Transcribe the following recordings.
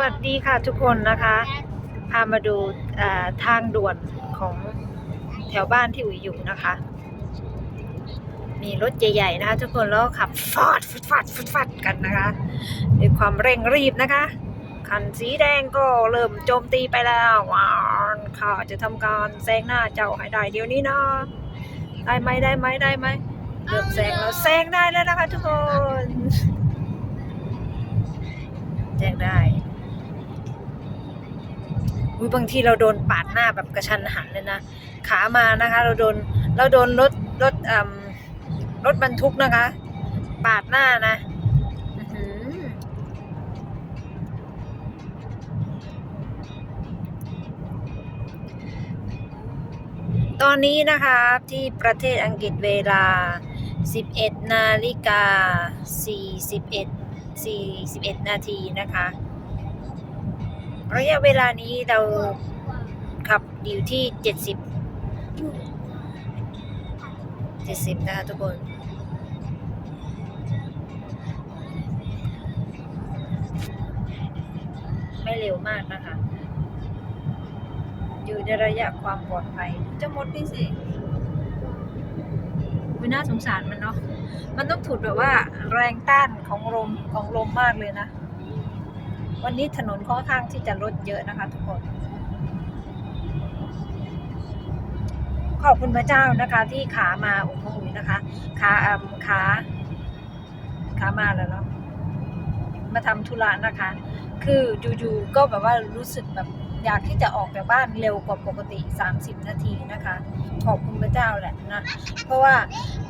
วัสดีค่ะทุกคนนะคะ พามาดูทางด่วนของแถวบ้านที่อุ๋ยอยู่นะคะ มีรถใหญ่ๆนะคะ ทุกคนแล้วขับฟาดฟุดฟาดฟุดฟาดกันนะคะด้วยความเร่งรีบนะคะ คันสีแดงก็เริ่มโจมตีไปแล้วว้าวข้าจะทำการแซงหน้าเจ้าให้ได้เดี๋ยวนี้นะได้ไหมได้ไหมได้ไหมเริ่มแซงแล้วแซงได้แล้วนะคะ ทุกคนแซงได้ อุ้ยบางทีเราโดนปาดหน้าแบบกระชันหันเลยนะ ขามานะคะ เราโดนเราโดนรถรถอ่ารถบรรทุกนะคะ ปาดหน้านะอตอนนี้นะคะที่ประเทศอังกฤษเวลา 11 นาฬิกา 41 41 นาทีนะคะ ระยะเวลานี้เราขับอยู่ที่70 70นะคะทุกคนไม่เร็วมากนะคะ อยู่ในระยะความปลอดภัยจะมดนี่สิวิน่าสงสารมันเนาะ มันต้องถูดแบบว่าแรงต้านของลมของลมมากเลยนะ วันนี้ถนนค่อนข้างที่จะรถเยอะนะคะ ทุกคน ขอบคุณพระเจ้านะคะ ที่ขามาอุพงศ์นะคะ ขาอ่าขาขามาแล้วเนาะมาทำธุระนะคะ คืออยู่ๆก็แบบว่ารู้สึกแบบอยากที่จะออกจากบ้านเร็วกว่าปกติ 30 นาทีนะคะ ขอบคุณพระเจ้าแหละนะ เพราะว่า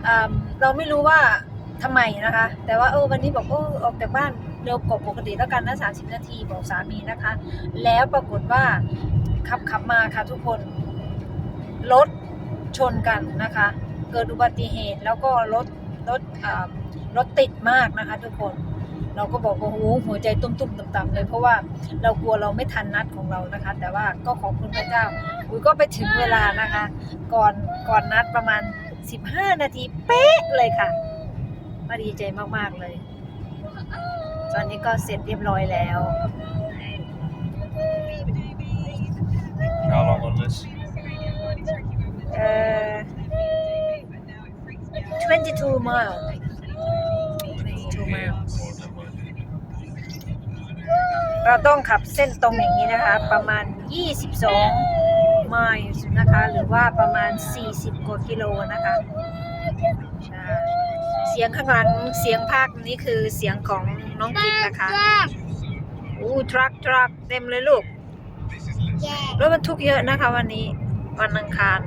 อ่าเราไม่รู้ว่า ทำไมนะคะ แต่ว่าเออวันนี้บอกเออออกจากบ้านเร็วกว่าปกติแล้วกันนะ30นาทีบอกสามีนะคะ แล้วปรากฏว่าขับขับมาค่ะทุกคน รถชนกันนะคะ เกิดอุบัติเหตุแล้วก็รถรถรถติดมากนะคะ ทุกคนเราก็บอกว่าโอ้โหหัวใจตุ้มๆต่ำๆเลยเพราะว่าเรากลัวเราไม่ทันนัดของเรานะคะ แต่ว่าก็ขอบคุณพระเจ้าอุยก็ไปถึงเวลานะคะ ก่อนก่อนนัดประมาณ 15 นาทีเป๊ะเลยค่ะ มาดีใจมาก ๆ เลย ตอนนี้ก็เสร็จเรียบร้อยแล้ว How long on this? เอ่อ22 mile 22 mile เราต้องขับเส้นตรงอย่างนี้นะคะ ประมาณ 22 ไมล์นะคะ หรือว่าประมาณ 40กว่ากิโลนะคะ ใช่ เสียงข้างหลังเสียงภาคนี้คือเสียงของน้องกิตนะคะอู้ทรัคทรัคเต็มเลยลูกรถบรรทุกเยอะนะคะวันนี้วันอังคาร